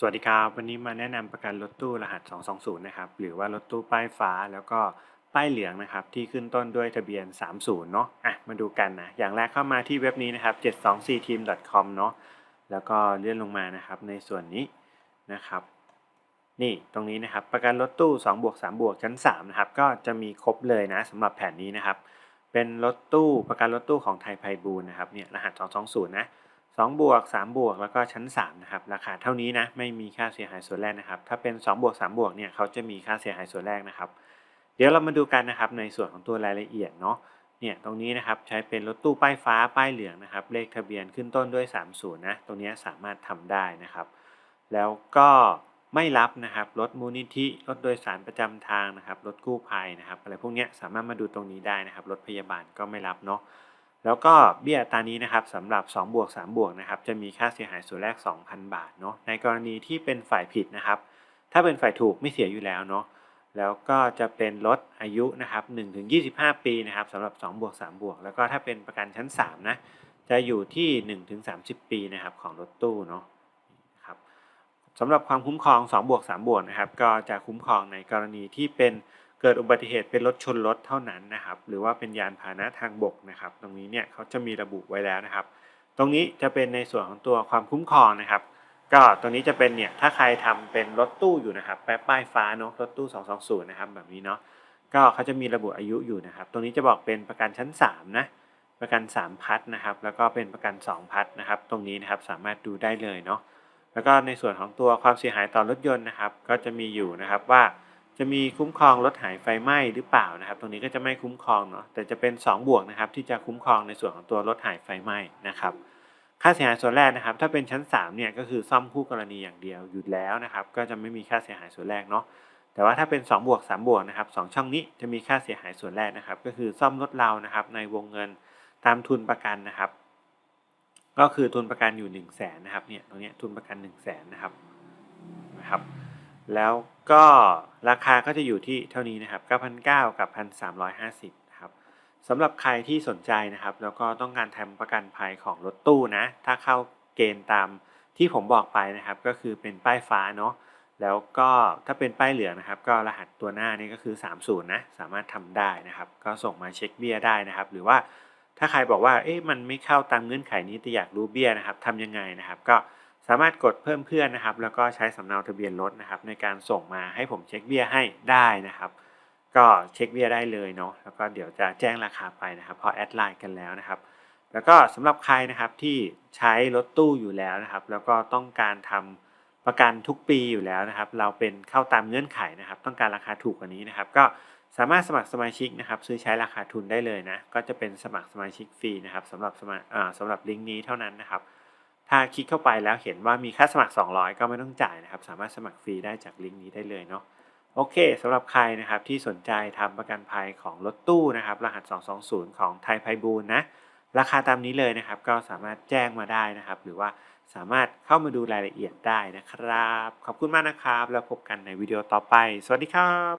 สวัสดีครับ วันนี้มาแนะนำประกันรถตู้รหัส 220 นะครับ หรือว่ารถตู้ป้ายฟ้าแล้วก็ป้ายเหลืองนะครับ ที่ขึ้นต้นด้วยทะเบียน 30 เนาะอะมาดูกันนะ อย่างแรกเข้ามาที่เว็บนี้นะครับ 724team.com เนาะแล้วก็เลื่อนลงมานะครับในส่วนนี้นะครับ นี่ตรงนี้นะครับ ประกันรถตู้2บวก3บวกชั้น3นะครับ ก็จะมีครบเลยนะสำหรับแผนนี้นะครับ เป็นรถตู้ประกันรถตู้ของไทยไพบูลนะครับเนี่ยรหัส 220 นะ 2บวก3บวกแล้วก็ชั้น3นะครับราคาเท่านี้นะไม่มีค่าเสียหายส่วนแรกนะครับ ถ้าเป็น2บวก3บวกเนี่ยเขาจะมีค่าเสียหายส่วนแรกนะครับ เดี๋ยวเรามาดูกันนะครับในส่วนของตัวรายละเอียดเนาะเนี่ยตรงนี้นะครับใช้เป็นรถตู้ป้ายฟ้าป้ายเหลืองนะครับ เลขทะเบียนขึ้นต้นด้วย 30 นะตรงนี้สามารถทำได้นะครับ แล้วก็ไม่รับนะครับรถมูลนิธิรถโดยสารประจำทางนะครับรถกู้ภัยนะครับอะไรพวกนี้สามารถมาดูตรงนี้ได้นะครับ รถพยาบาลก็ไม่รับเนาะ แล้วก็เบี้ยอัตรานี้นะครับสำหรับ2บวก3บวกนะครับจะมีค่าเสียหายส่วนแรก 2,000 บาทเนาะในกรณีที่เป็นฝ่ายผิดนะครับ ถ้าเป็นฝ่ายถูกไม่เสียอยู่แล้วเนาะแล้วก็จะเป็นลดอายุนะครับ1ถึง25 ปีนะครับสำหรับ2บวก3บวกแล้วก็ถ้าเป็นประกันชั้น3นะจะอยู่ที่1ถึง30 ปีนะครับของรถตู้เนาะครับสำหรับความคุ้มครอง2บวก3บวกนะครับก็จะคุ้มครองในกรณีที่เป็น เกิดอุบัติเหตุเป็นรถชนรถเท่านั้นนะครับ หรือว่าเป็นยานพาหนะทางบกนะครับ ตรงนี้เนี่ยเขาจะมีระบุไว้แล้วนะครับ ตรงนี้จะเป็นในส่วนของตัวความคุ้มครองนะครับ ก็ตรงนี้จะเป็นเนี่ยถ้าใครทำเป็นรถตู้อยู่นะครับแป๊บป้ายฟ้าเนาะรถตู้ 220 นะครับแบบนี้เนาะก็เขาจะมีระบุอายุอยู่นะครับ ตรงนี้จะบอกเป็นประกันชั้น3นะประกัน 3 พัทนะครับ แล้วก็เป็นประกัน 2 พัทนะครับ ตรงนี้นะครับสามารถดูได้เลยเนาะแล้วก็ในส่วนของตัวความเสียหายต่อรถยนต์นะครับ ก็จะมีอยู่นะครับว่า จะมีคุ้มครองรถหายไฟไหม้หรือเปล่านะครับ ตรงนี้ก็จะไม่คุ้มครองเนาะแต่จะเป็น 2 บวกนะครับที่จะคุ้มครองในส่วนของตัวรถหายไฟไหม้นะครับ ค่าเสียหายส่วนแรกนะครับ ถ้าเป็นชั้น3เนี่ยก็คือซ่อมคู่กรณีอย่างเดียวหยุดแล้วนะครับ ก็จะไม่มีค่าเสียหายส่วนแรกเนาะแต่ว่าถ้าเป็น2บวก3บวกนะครับสองช่องนี้จะมีค่าเสียหายส่วนแรกนะครับ ก็คือซ่อมรถเรานะครับ ในวงเงินตามทุนประกันนะครับ ก็คือทุนประกันอยู่ 1 0 0 0 0แสนนะครับเนี่ยตรงนี้ทุนประกัน 1 0 0 0 0แสนนะครับนะครับ แล้วก็ราคาก็จะอยู่ที่เท่านี้นะครับ 9,900 กับ 1,350นะครับสำหรับใครที่สนใจนะครับ แล้วก็ต้องการทำประกันภัยของรถตู้นะ ถ้าเข้าเกณฑ์ตามที่ผมบอกไปนะครับ ก็คือเป็นป้ายฟ้าเนาะ แล้วก็ถ้าเป็นป้ายเหลืองนะครับ ก็รหัสตัวหน้านี่ก็คือ 30 นะ สามารถทำได้นะครับ ก็ส่งมาเช็คเบี้ยได้นะครับ หรือว่าถ้าใครบอกว่า เอ๊ะ มันไม่เข้าตามเงื่อนไขนี้แต่อยากรู้เบี้ยนะครับทำยังไงนะครับ ก็ สามารถกดเพิ่มเพื่อนนะครับ แล้วก็ใช้สำเนาทะเบียนรถนะครับ ในการส่งมาให้ผมเช็คเบี้ยให้ได้นะครับ ก็เช็คเบี้ยได้เลยเนาะแล้วก็เดี๋ยวจะแจ้งราคาไปนะครับพอแอดไลน์กันแล้วนะครับ แล้วก็สำหรับใครนะครับที่ใช้รถตู้อยู่แล้วนะครับ แล้วก็ต้องการทำประกันทุกปีอยู่แล้วนะครับ เราเป็นเข้าตามเงื่อนไขนะครับ ต้องการราคาถูกกว่านี้นะครับ ก็สามารถสมัครสมาชิกนะครับ ซื้อใช้ราคาทุนได้เลยนะก็จะเป็นสมัครสมาชิกฟรีนะครับสำหรับสมัครอ่าสำหรับลิงก์นี้เท่านั้นนะครับ ถ้าคลิกเข้าไปแล้วเห็นว่ามีค่าสมัคร 200 ก็ไม่ต้องจ่ายนะครับ สามารถสมัครฟรีได้จากลิงก์นี้ได้เลยเนาะโอเคสำหรับใครนะครับที่สนใจทำประกันภัยของรถตู้นะครับ รหัส 220 ของไทยไพบูลนะ ราคาตามนี้เลยนะครับ ก็สามารถแจ้งมาได้นะครับ หรือว่าสามารถเข้ามาดูรายละเอียดได้นะครับ ขอบคุณมากนะครับ แล้วพบกันในวิดีโอต่อไป สวัสดีครับ